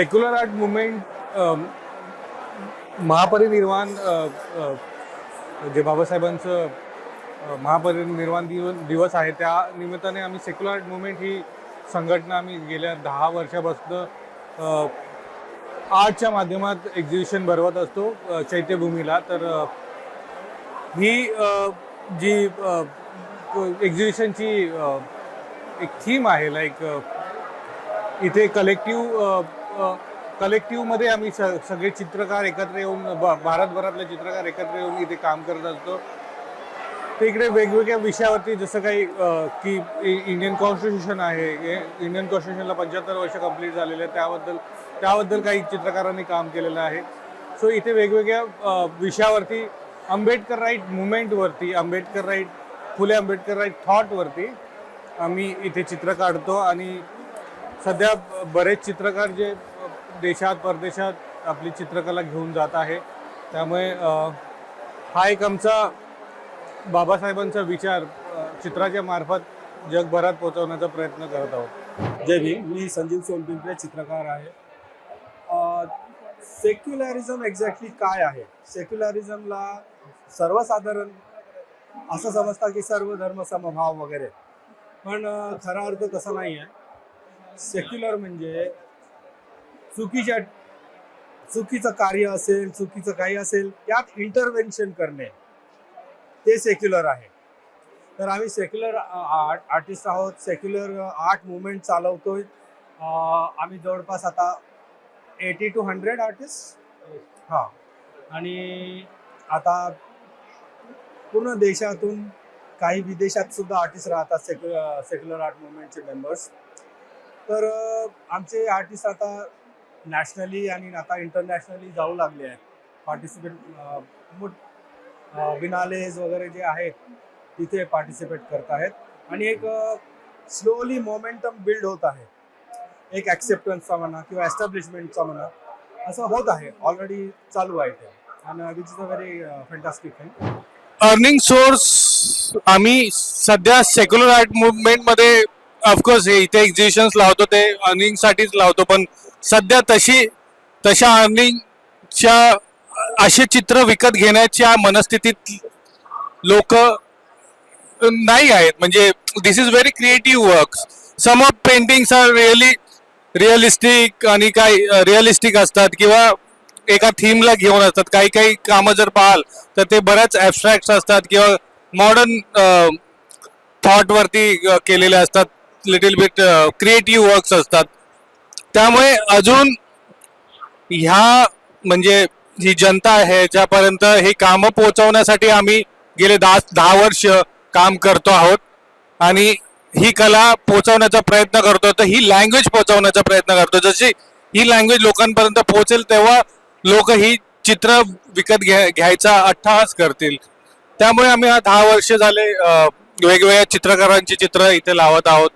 Secular art movement महापरिनिर्वाण uh, uh, जे बाबासाहेबांचं uh, महापरिनिर्वाण दिव दिवस आहे त्या निमित्ताने आम्ही सेक्युलर आर्ट मुवमेंट ही संघटना आम्ही गेल्या दहा वर्षापासून आर्टच्या माध्यमात एक्झिबिशन भरवत असतो चैत्यभूमीला. तर ही जी एक्झिबिशनची एक थीम आहे लाईक इथे कलेक्टिव्ह कलेक्टिव्हमध्ये आम्ही स सगळे चित्रकार एकत्र येऊन ब भारतभरातले चित्रकार एकत्र येऊन इथे काम करत असतो. ते इकडे वेगवेगळ्या विषयावरती जसं काही की इंडियन कॉन्स्टिट्यूशन आहे हे इंडियन कॉन्स्टिट्यूशनला पंच्याहत्तर वर्ष कंप्लीट झालेले आहे त्याबद्दल त्याबद्दल काही चित्रकारांनी काम केलेलं आहे. सो इथे वेगवेगळ्या विषयावरती आंबेडकर राईट मुवमेंटवरती आंबेडकर राईट फुले आंबेडकर राईट थॉटवरती आम्ही इथे चित्र काढतो आणि सध्या ब- बरेच चित्रकार जे देशात परदेशात आपली चित्रकला घेऊन जात आहे. त्यामुळे हा एक आमचा बाबासाहेबांचा विचार चित्राच्या मार्फत जगभरात पोहोचवण्याचा प्रयत्न करत आहोत. जय भीम. मी संजीव सोनपिंपरे चित्रकार आहे. सेक्युलरिझम एक्झॅक्टली काय आहे? सेक्युलरिझमला सर्वसाधारण असं समजतात की सर्व धर्म समभाव वगैरे. पण खरा अर्थ तसा नाही आहे सेक्युलर म्हणजे चुकीच्या चुकीचं कार्य असेल चुकीचं काही असेल त्यात इंटरव्हेन्शन करणे. ते सेक्युलर आहे. तर आम्ही सेक्युलर आर्ट आर्टिस्ट आहोत. सेक्युलर आर्ट मुवमेंट चालवतोय. आम्ही जवळपास आता एटी टू हंड्रेड आर्टिस्ट हां. आणि आता पूर्ण देशातून काही विदेशात सुद्धा आर्टिस्ट राहतात सेक्युलर सेक्युलर आर्ट मुवमेंटचे मेंबर्स तर आमचे आर्टिस्ट आता नॅशनली आणि आता इंटरनॅशनली जाऊ लागले आहेत. पार्टिसिपेट बिनालेज वगैरे जे आहेत तिथे पार्टिसिपेट करत आहेत. आणि एक स्लोली मोमेंटम बिल्ड होत आहे. एक ॲक्सेप्टन्सचा म्हणा किंवा एस्टॅब्लिशमेंटचा म्हणा असं होत आहे. ऑलरेडी चालू आहे ते. आणि which is a very fantastic thing earning source आम्ही सध्या सेक्युलर आर्ट मुवमेंटमध्ये ऑफकोर्स हे इथे एक्झिबिशन्स लावतो ते अर्निंगसाठीच लावतो पण सध्या तशी तशा अर्निंगच्या असे चित्र विकत घेण्याच्या मनस्थितीत लोक नाही आहेत. म्हणजे this is very creative work some of paintings are really realistic आणि काही रिअलिस्टिक असतात किंवा एका थीमला घेऊन असतात. काही काही कामं जर पाहाल तर ते बऱ्याच ॲबस्ट्रॅक्ट असतात किंवा मॉडर्न थॉटवरती केलेले असतात. लिटिल बिट क्रिएटिव्ह वर्क्स असतात. त्यामुळे अजून ह्या म्हणजे जी जनता आहे ज्यापर्यंत ही कामं पोहोचवण्यासाठी आम्ही गेले दहा दहा वर्ष काम करतो आहोत आणि ही कला पोहोचवण्याचा प्रयत्न करतो तर ही लँग्वेज पोहोचवण्याचा प्रयत्न करतो. जशी ही लँग्वेज लोकांपर्यंत पोहोचेल तेव्हा लोक ही चित्र विकत घ्या घ्यायचा अट्टहास करतील. त्यामुळे आम्ही हा दहा वर्ष झाले वेगवेगळ्या चित्रकारांची चित्र इथे लावत आहोत.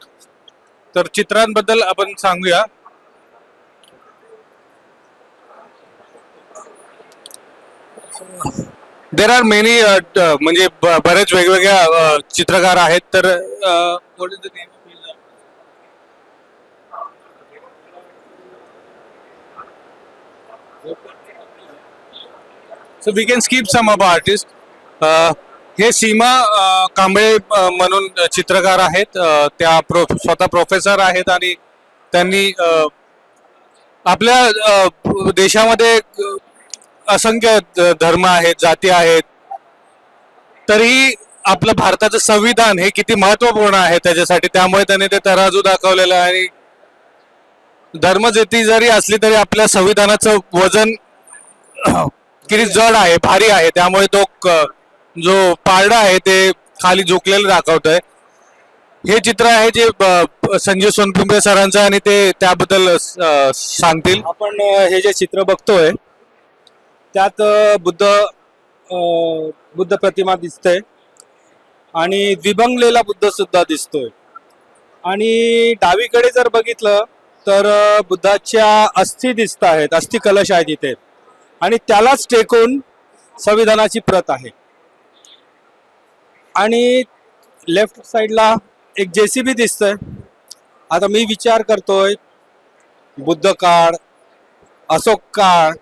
तर चित्रांबद्दल आपण सांगूया. देर आर मेनी म्हणजे बरेच वेगवेगळ्या uh, चित्रकार आहेत तर so we can skip some of artist हे सीमा कांबळे म्हणून चित्रकार आहेत. त्या प्रो स्वतः प्रोफेसर आहेत आणि त्यांनी आपल्या देशामध्ये असंख्य धर्म आहेत जाती आहेत. तरी आपलं भारताचं संविधान हे किती महत्त्वपूर्ण आहे त्याच्यासाठी? त्यामुळे त्याने ते तराजू दाखवलेलं आहे आणि धर्मजेती जरी असली तरी आपल्या संविधानाचं वजन किती जड आहे भारी आहे. त्यामुळे तो क- जो पारडा आहे ते खाली झुकलेलं दाखवतोय. हे चित्र आहे जे ब- संजीव सोनपिंपळे सरांचं आणि ते त्याबद्दल सांगतील. आपण हे जे चित्र बघतोय त्यात बुद्ध बुद्ध प्रतिमा दिसते आणि द्विभंगलेला बुद्ध सुद्धा दिसतोय. आणि डावीकडे जर बघितलं तर बुद्धाच्या अस्थि दिसत आहेत अस्थि कलश आहेत इथे आणि त्यालाच टेकून संविधानाची प्रत आहे. आणि लेफ्ट साईडला एक जे सी बी दिसतंय. आता मी विचार करतोय बुद्ध काळ अशोक काळ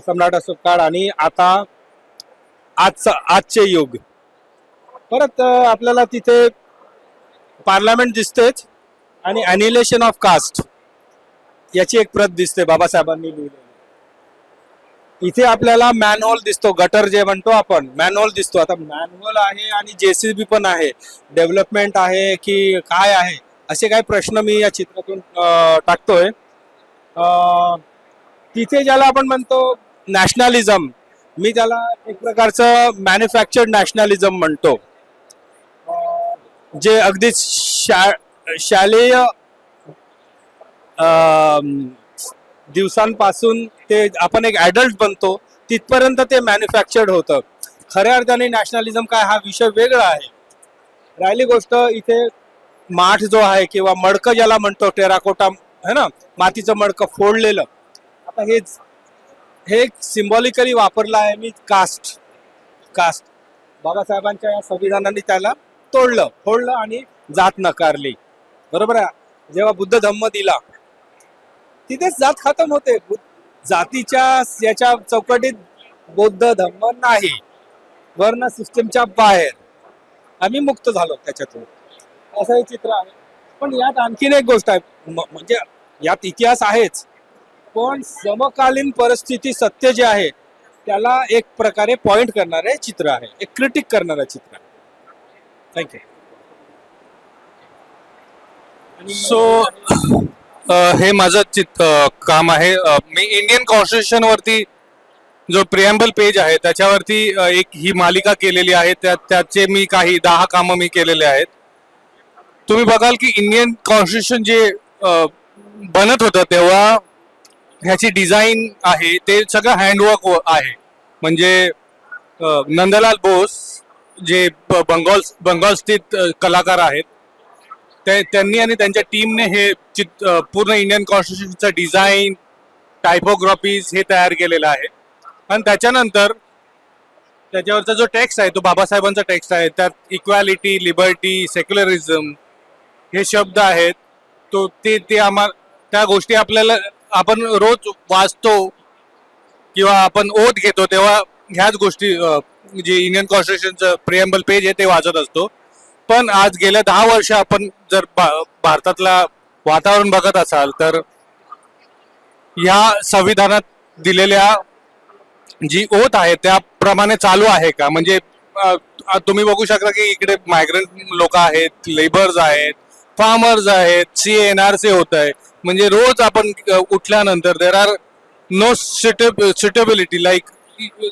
सम्राट अशोक काळ आणि आता आजचा आजचे युग. परत आपल्याला तिथे पार्लमेंट दिसतेच आणि अॅनिलेशन ऑफ कास्ट याची एक प्रत दिसते बाबासाहेबांनी लिहिली इथे आपल्याला मॅनहोल दिसतो गटर जे म्हणतो आपण मॅनहोल दिसतो. आता मॅनहोल आहे आणि जेसीबी पण आहे. डेव्हलपमेंट आहे की काय आहे असे काही प्रश्न मी या चित्रातून टाकतोय. तिथे ज्याला आपण म्हणतो नॅशनॅलिझम मी त्याला एक प्रकारचं मॅन्युफॅक्चर्ड नॅशनलिझम म्हणतो. जे अगदीच शा शालेय दिवसांपासून ते आपण एक ॲडल्ट बनतो तिथपर्यंत ते मॅन्युफॅक्चर्ड होतं. खऱ्या अर्थाने नॅशनलिझम काय हा विषय वेगळा आहे. राहिली गोष्ट इथे माठ जो आहे किंवा मडकं ज्याला म्हणतो टेराकोटा है ना मातीचं मडकं फोडलेलं. आता हेच हे सिम्बॉलिकली वापरलं आहे मी कास्ट कास्ट बाबासाहेबांच्या या संविधानाने त्याला तोडलं फोडलं आणि जात नकारली. बरोबर आहे? जेव्हा बुद्ध धम्म दिला तिथेच जात खतम होते. जातीच्या याच्या चौकटीत बौद्ध धम्म नाही. वर्ण सिस्टमच्या बाहेर. आम्ही मुक्त झालो त्याच्यातून. असं हे चित्र आहे. पण यात आणखीन एक गोष्ट आहे. म्हणजे यात इतिहास आहेच. पण समकालीन परिस्थिती सत्य जे आहे त्याला एक प्रकारे पॉइंट करणारे चित्र आहे. एक क्रिटिक करणारं चित्र आहे. थँक्यू सो हे माझं चित काम आहे. मी इंडियन कॉन्स्टिट्यूशन वरती जो प्रियम्बल पेज आहे त्याच्यावरती एक ही मालिका केलेली आहे. त्या त्याचे मी काही दहा कामं मी केलेले आहेत. तुम्ही बघाल की इंडियन कॉन्स्टिट्यूशन जे बनत होतं तेव्हा ह्याची डिझाईन आहे ते सगळं हँडवर्क आहे. म्हणजे नंदलाल बोस जे ब- बंगाल बंगाल स्थित कलाकार आहेत त्यांनी आणि त्यांच्या टीमने हे चित पूर्ण इंडियन कॉन्स्टिट्यूशनचं डिझाईन टायपोग्राफीज हे तयार केलेलं आहे. आणि त्याच्यानंतर त्याच्यावरचा जो टेक्स्ट आहे तो बाबासाहेबांचा टेक्स्ट आहे त्यात इक्वॅलिटी लिबर्टी सेक्युलरिझम हे शब्द आहेत. तो ते ते आम्हा त्या गोष्टी आपल्याला आपण रोज वाचतो किंवा आपण ओत घेतो तेव्हा ह्याच गोष्टी जे इंडियन कॉन्स्टिट्यूशनचं प्रिएम्बल पेज आहे ते वाचत असतो. पण आज गेल्या दहा वर्ष आपण जर भारतातला वातावरण बघत असाल तर या संविधानात दिलेल्या जी ओत आहे त्याप्रमाणे चालू आहे का? म्हणजे तुम्ही बघू शकता की इकडे मायग्रंट लोक आहेत लेबर्स आहेत फार्मर्स आहेत सी एन आर सी होत आहे. म्हणजे रोज आपण उठल्यानंतर there are no suitability like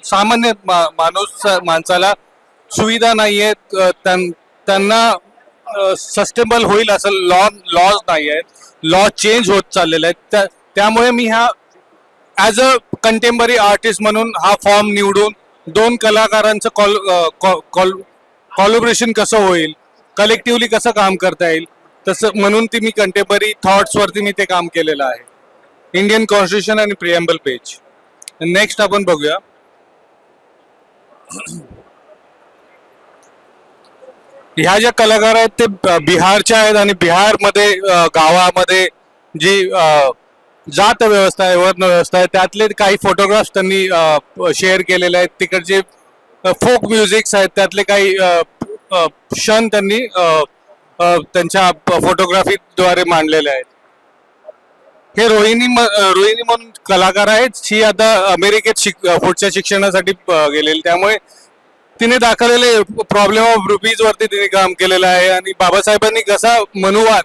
सामान्य मा- माणूस माणसाला सुविधा नाही आहेत त्यांना सस्टेनेबल होईल असं लॉ लॉज नाही आहेत. लॉ चेंज होत चाललेले आहेत. त्या- त्यामुळे मी ह्या ॲज अ कंटेम्पररी आर्टिस्ट म्हणून हा फॉर्म निवडून दोन कलाकारांचं कॉल कॉल कॉलोब्रेशन कसं होईल कलेक्टिव्हली कसं काम करता येईल तसं म्हणून ती मी कंटेम्पररी थॉट्सवरती मी ते काम केलेलं आहे. इंडियन कॉन्स्टिट्यूशन आणि प्रिएम्बल पेज नेक्स्ट आपण बघूया. ह्या ज्या कलाकार आहेत ते बिहारच्या आहेत आणि बिहारमध्ये गावामध्ये जी जात व्यवस्था आहे वर्ण व्यवस्था आहे त्यातले काही फोटोग्राफ्स त्यांनी शेअर केलेले आहेत. तिकडचे फोक म्युझिक्स आहेत त्यातले काही क्षण त्यांनी त्यांच्या फोटोग्राफीद्वारे मांडलेले आहेत. हे रोहिणी रोहिणी म्हणून कलाकार आहेत. ही आता अमेरिकेत शिक पुढच्या शिक्षणासाठी गेलेली. त्यामुळे तिने दाखवलेले प्रॉब्लेम ऑफ रुपीज वरती तिने काम केलेलं आहे. आणि बाबासाहेबांनी कसा मनुवाद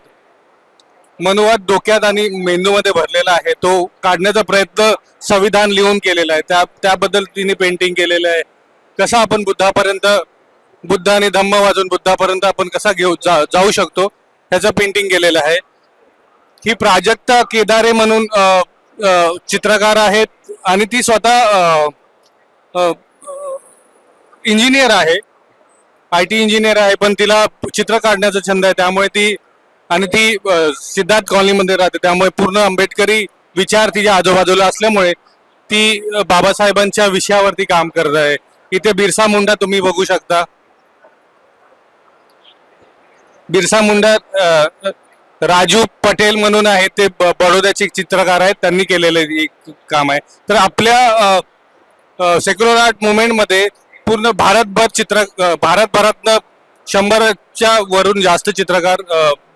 मनुवाद डोक्यात आणि मेंदूमध्ये भरलेला आहे तो काढण्याचा प्रयत्न संविधान लिहून केलेला आहे. त्या त्याबद्दल तिने पेंटिंग केलेलं आहे. कसा आपण बुद्धापर्यंत बुद्ध आणि धम्म वाजून बुद्धापर्यंत आपण कसा घेऊ जा, जाऊ शकतो ह्याचं पेंटिंग केलेलं आहे. ही प्राजक्ता केदारे म्हणून चित्रकार आहेत आणि ती स्वतः इंजिनियर आहे. आय टी इंजिनियर आहे पण तिला चित्र काढण्याचा छंद आहे. त्यामुळे ती आणि ती सिद्धार्थ कॉलनीमध्ये राहते. त्यामुळे पूर्ण आंबेडकरी विचार तिच्या आजूबाजूला असल्यामुळे ती बाबासाहेबांच्या विषयावरती काम करत आहे. इथे बिरसा मुंडा तुम्ही बघू शकता. बिरसा मुंडा राजू पटेल म्हणून आहेत ते ब- बडोद्याचे चित्रकार आहेत. त्यांनी केलेले एक काम आहे. तर आपल्या सेक्युलर आर्ट मुवमेंटमध्ये पूर्ण भारतभर चित्र भारतभरातनं शंभरच्या वरून जास्त चित्रकार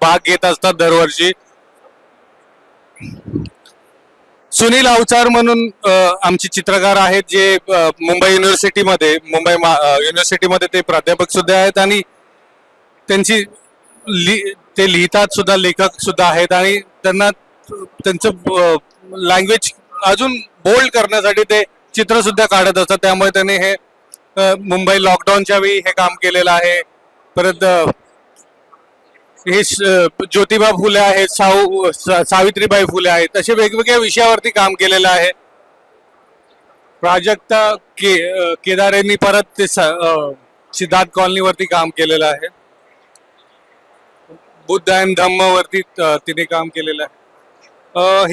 भाग घेत असतात दरवर्षी. सुनील अवचार म्हणून आमचे चित्रकार आहेत जे मुंबई युनिव्हर्सिटीमध्ये मुंबई मा- युनिव्हर्सिटीमध्ये ते प्राध्यापक सुद्धा आहेत आणि त्यांची लि ते लिहितात सुद्धा लेखक सुद्धा आहेत आणि त्यांना त्यांचं लँग्वेज अजून बोल्ड करण्यासाठी ते चित्र सुद्धा काढत असतात. त्यामुळे त्यांनी हे मुंबई लॉकडाऊनच्या वेळी हे काम केलेलं आहे. परत हे ज्योतिबा फुले आहेत साऊ सा- सावित्रीबाई फुले आहेत असे वेगवेगळ्या विषयावरती काम केलेलं आहे. प्राजक्ता के केदारेंनी परत ते सिद्धार्थ कॉलनीवरती काम केलेलं आहे. बुद्ध अँड धम्मवरती तिने काम केलेलं आहे.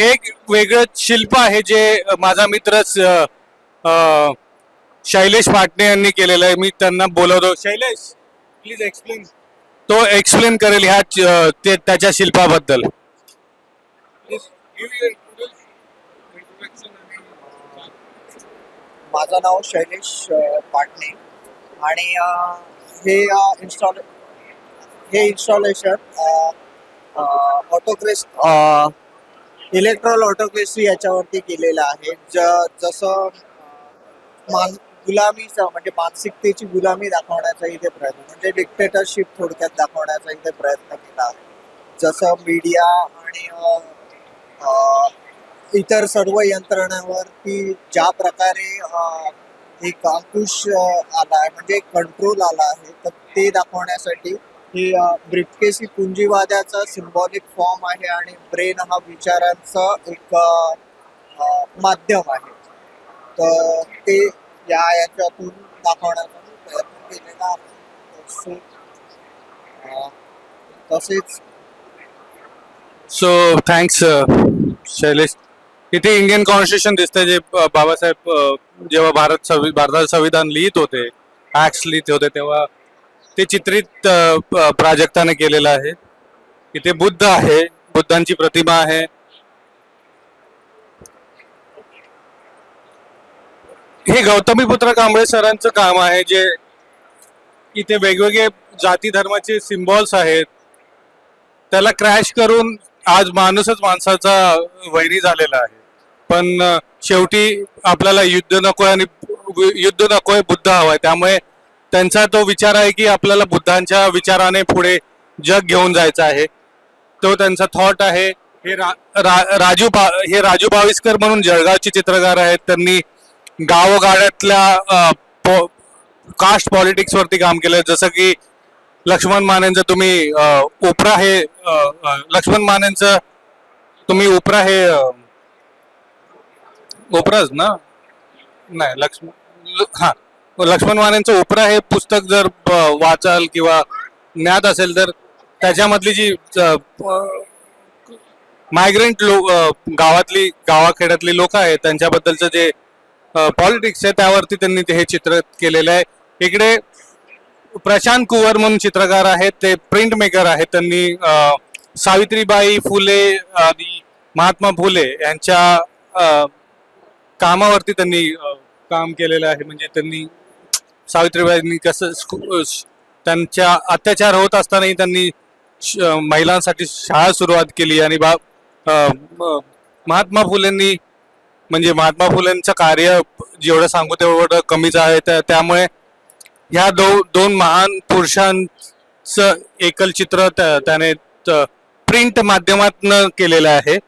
हे एक वेगळं शिल्प आहे जे माझा मित्र शैलेश पाटणे यांनी केलेलं आहे. मी त्यांना बोलवतो. शैलेश प्लीज एक्सप्लेन तो एक्सप्लेन करेल ह्या च- ते त्याच्या शिल्पाबद्दल. माझं नाव शैलेश अ, पाटणे. आणि अ, हे इन्स्टॉल हे इन्स्टॉलेशन ऑटोक्रेस इलेक्ट्रॉल ऑटोक्रेसी याच्यावरती केलेलं आहे. ज जसं अ, मान गुलामीचा म्हणजे मानसिकतेची गुलामी दाखवण्याचा इथे प्रयत्न म्हणजे डिक्टेटरशिप थोडक्यात दाखवण्याचा इथे प्रयत्न केला आहे. जसं मीडिया आणि इतर सर्व यंत्रणांवरती ज्या प्रकारे एक अंकुश आला आहे म्हणजे कंट्रोल आला आहे तर ते दाखवण्यासाठी हे ब्रिटकेस ही पुंजीवाद्याचा सिम्बॉलिक फॉर्म आहे आणि ब्रेन हा विचारांचा एक माध्यम आहे. तर ते या याच्यातून दाखवण्याचा मी प्रयत्न केलेला तसेच सो थँक्स uh, शैलेश. इथे इंडियन कॉन्स्टिट्यूशन दिसतंय जे बाबासाहेब जेव्हा भारत संवि भारताचं संविधान लिहित होते ऍक्ट लिहित होते तेव्हा ते चित्रित प्राजक्ताने केलेलं आहे. इथे बुद्ध आहे बुद्धांची प्रतिमा आहे हे गौतमीपुत्र कांबळे सरांचं काम आहे जे इथे वेगवेगळे जाती धर्माचे सिम्बॉल्स आहेत. त्याला क्रॅश करून आज माणूसच माणसाचा वैरी झालेला आहे. पण शेवटी आपल्याला युद्ध नको आणि युद्ध नकोय बुद्ध हवाय त्यामुळे त्यांचा तो विचार आहे की आपल्याला बुद्धांच्या विचाराने पुढे जग घेऊन जायचं आहे. तो त्यांचा थॉट आहे. हे रा, रा, राजू बा हे राजू बाविस्कर म्हणून जळगावचे चित्रकार आहेत. त्यांनी गावोगाड्यातल्या कास्ट पॉलिटिक्स वरती काम केलं जसं की लक्ष्मण मानेंचं तुम्ही उपरा हे लक्ष्मण मानेंचं तुम्ही उपरा हे उपराच ना? नाही लक्ष्मण ल- हा. लक्ष्मण मानेंचं उपरा हे पुस्तक जर ब- वाचाल किंवा ज्ञात असेल तर त्याच्यामधली जी मायग्रंट लो गावातली गावाखेड्यातली लोक आहेत त्यांच्याबद्दलचं जे पॉलिटिक्स आहे त्यावरती त्यांनी ते हे चित्र केलेलं आहे. इकडे प्रशांत कुवर म्हणून चित्रकार आहेत ते प्रिंट मेकर आहेत. त्यांनी सावित्रीबाई फुले आणि महात्मा फुले यांच्या कामावरती त्यांनी काम केलेलं आहे. म्हणजे त्यांनी सावित्रीबाईंनी कसं स्कू- श- त्यांच्या अत्याचार होत असतानाही त्यांनी श- महिलांसाठी शाळा सुरुवात केली आणि बा महात्मा फुलेंनी म्हणजे महात्मा फुलेंचं कार्य जेवढं सांगू तेवढं कमीच आहे. त्या- त्यामुळे ह्या दो दोन महान पुरुषांचं एकल चित्र त्या- त्याने प्रिंट माध्यमातून केलेलं आहे.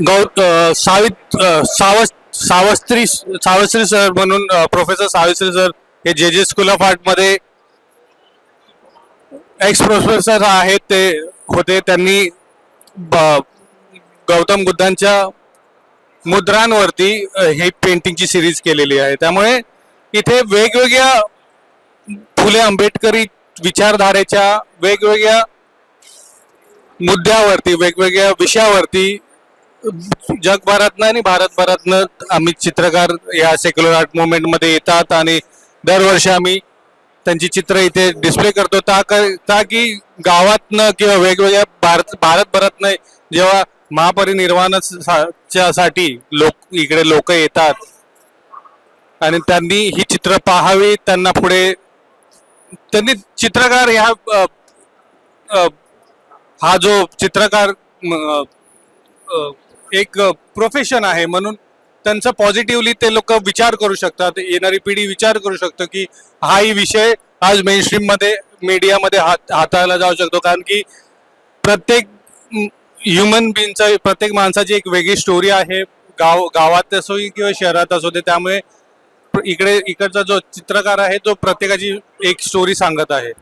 गौ सावित सावस सावस्त्री सावस्त्री सर म्हणून प्रोफेसर सावस्त्री सर हे जे जे स्कूल ऑफ आर्टमध्ये एक्स प्रोफेसर आहेत ते होते. त्यांनी ब- गौतम बुद्धांच्या मुद्रांवरती हे पेंटिंगची सिरीज केलेली आहे. त्यामुळे इथे वेगवेगळ्या फुले आंबेडकरी विचारधारेच्या वेगवेगळ्या मुद्द्यावरती वेगवेगळ्या विषयावरती जगभरातनं आणि भारतभरातनं आम्ही चित्रकार या सेक्युलर आर्ट मुवमेंटमध्ये येतात आणि दरवर्षी आम्ही त्यांची चित्र इथे डिस्प्ले करतो. ता क- ता की गावातनं किंवा वेगवेगळ्या भारत भारतभरातनं जेव्हा महापरिनिर्वाणाच्या साठी लोक इकडे लोक येतात आणि त्यांनी ही चित्र पाहावी त्यांना पुढे त्यांनी चित्रकार ह्या हा जो चित्रकार एक प्रोफेशन आहे म्हणून त्यांचं पॉझिटिव्हली ते लोक विचार करू शकतात. येणारी पिढी विचार करू शकतो की हाही विषय आज मेनस्ट्रीममध्ये मीडियामध्ये हात हाताळला जाऊ शकतो. कारण की प्रत्येक ह्युमन बिनचा प्रत्येक माणसाची एक वेगळी स्टोरी आहे. गाव गावात असो किंवा शहरात असो ते त्यामुळे इकडे इकडचा जो चित्रकार आहे तो प्रत्येकाची एक स्टोरी सांगत आहे.